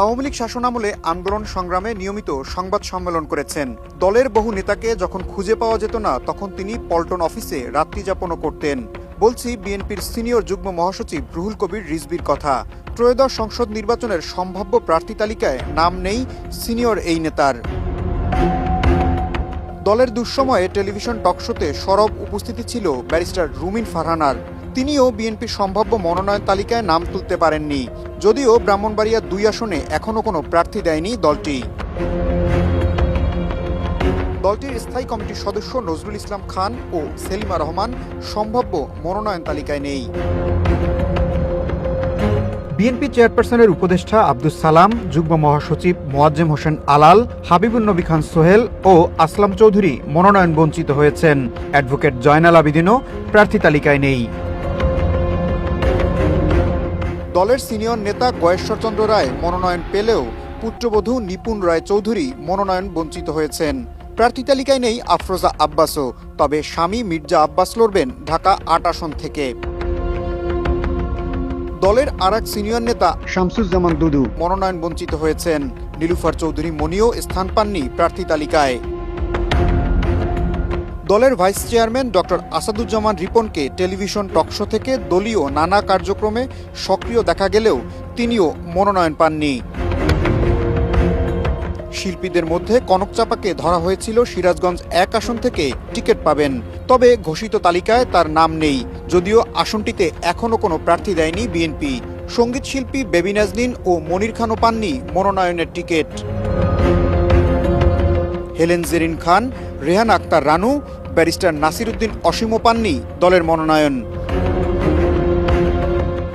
আওয়ামী লীগ শাসনামলে আন্দোলন সংগ্রামে নিয়মিত সংবাদ সম্মেলন করেছেন। দলের বহু নেতাকে যখন খুঁজে পাওয়া যেত না, তখন তিনি পল্টন অফিসে রাত্রিযাপনও করতেন। বলছি, বিএনপির সিনিয়র যুগ্ম মহাসচিব রুহুল কবির রিজবির কথা। ত্রয়োদশ সংসদ নির্বাচনের সম্ভাব্য প্রার্থী তালিকায় নাম নেই সিনিয়র এই নেতার। দলের দুঃসময়ে টেলিভিশন টকশোতে সরব উপস্থিতি ছিল ব্যারিস্টার রুমিন ফারহানার। তিনিও বিএনপির সম্ভাব্য মনোনয়ন তালিকায় নাম তুলতে পারেননি। যদিও ব্রাহ্মণবাড়িয়া দুই আসনে এখনও কোনো প্রার্থী দেয়নি দলটি। দলটির স্থায়ী কমিটির সদস্য নজরুল ইসলাম খান ও সেলিমা রহমান সম্ভাব্য মনোনয়ন তালিকায় নেই। বিএনপি চেয়ারপারসনের উপদেষ্টা আব্দুল সালাম, যুগ্ম মহাসচিব মোয়াজ্জেম হোসেন আলাল, হাবিবুন নবী খান সোহেল ও আসলাম চৌধুরী মনোনয়ন বঞ্চিত হয়েছেন। অ্যাডভোকেট জয়নাল আবিদিনও প্রার্থী তালিকায় নেই। দলের সিনিয়র নেতা গয়েশ্বরচন্দ্র রায় মনোনয়ন পেলেও পুত্রবধূ নিপুণ রায় চৌধুরী মনোনয়ন বঞ্চিত হয়েছেন। প্রার্থী তালিকায় নেই আফরোজা আব্বাসও তবে স্বামী মির্জা আব্বাস লড়বেন ঢাকা আট আসন থেকে। দলের আর এক সিনিয়র নেতা শামসুজ্জামান দুদু। মনোনয়ন বঞ্চিত হয়েছেন। নীলুফার চৌধুরী মনিও স্থান পাননি প্রার্থী তালিকায়। দলের ভাইস চেয়ারম্যান ডক্টর আসাদুজ্জামান রিপনকে টেলিভিশন টকশো থেকে দলীয় নানা কার্যক্রমে সক্রিয় দেখা গেলেও তিনিও মনোনয়ন পাননি। শিল্পীদের মধ্যে কনক চাপাকে ধরা হয়েছিল সিরাজগঞ্জ এক আসন থেকে টিকিট পাবেন। তবে ঘোষিত তালিকায় তার নাম নেই, যদিও আসনটিতে এখনও কোনো প্রার্থী দেয়নি বিএনপি। সংগীত শিল্পী নাজনীন ও মনির খানও পাননি মনোনয়নের ticket. Helen Jerin Khan, Rehan Akhtar Ranu, barrister Nasir Uddin অসীমও পাননি দলের মনোনয়ন।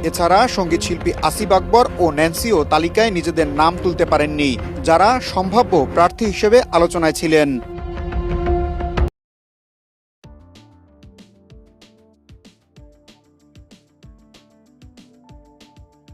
এছাড়া সংগীত শিল্পী আসিফ আকবর ও ন্যান্সিও তালিকায় নিজেদের নাম তুলতে পারেননি, যারা সম্ভাব্য প্রার্থী হিসেবে আলোচনায় ছিলেন।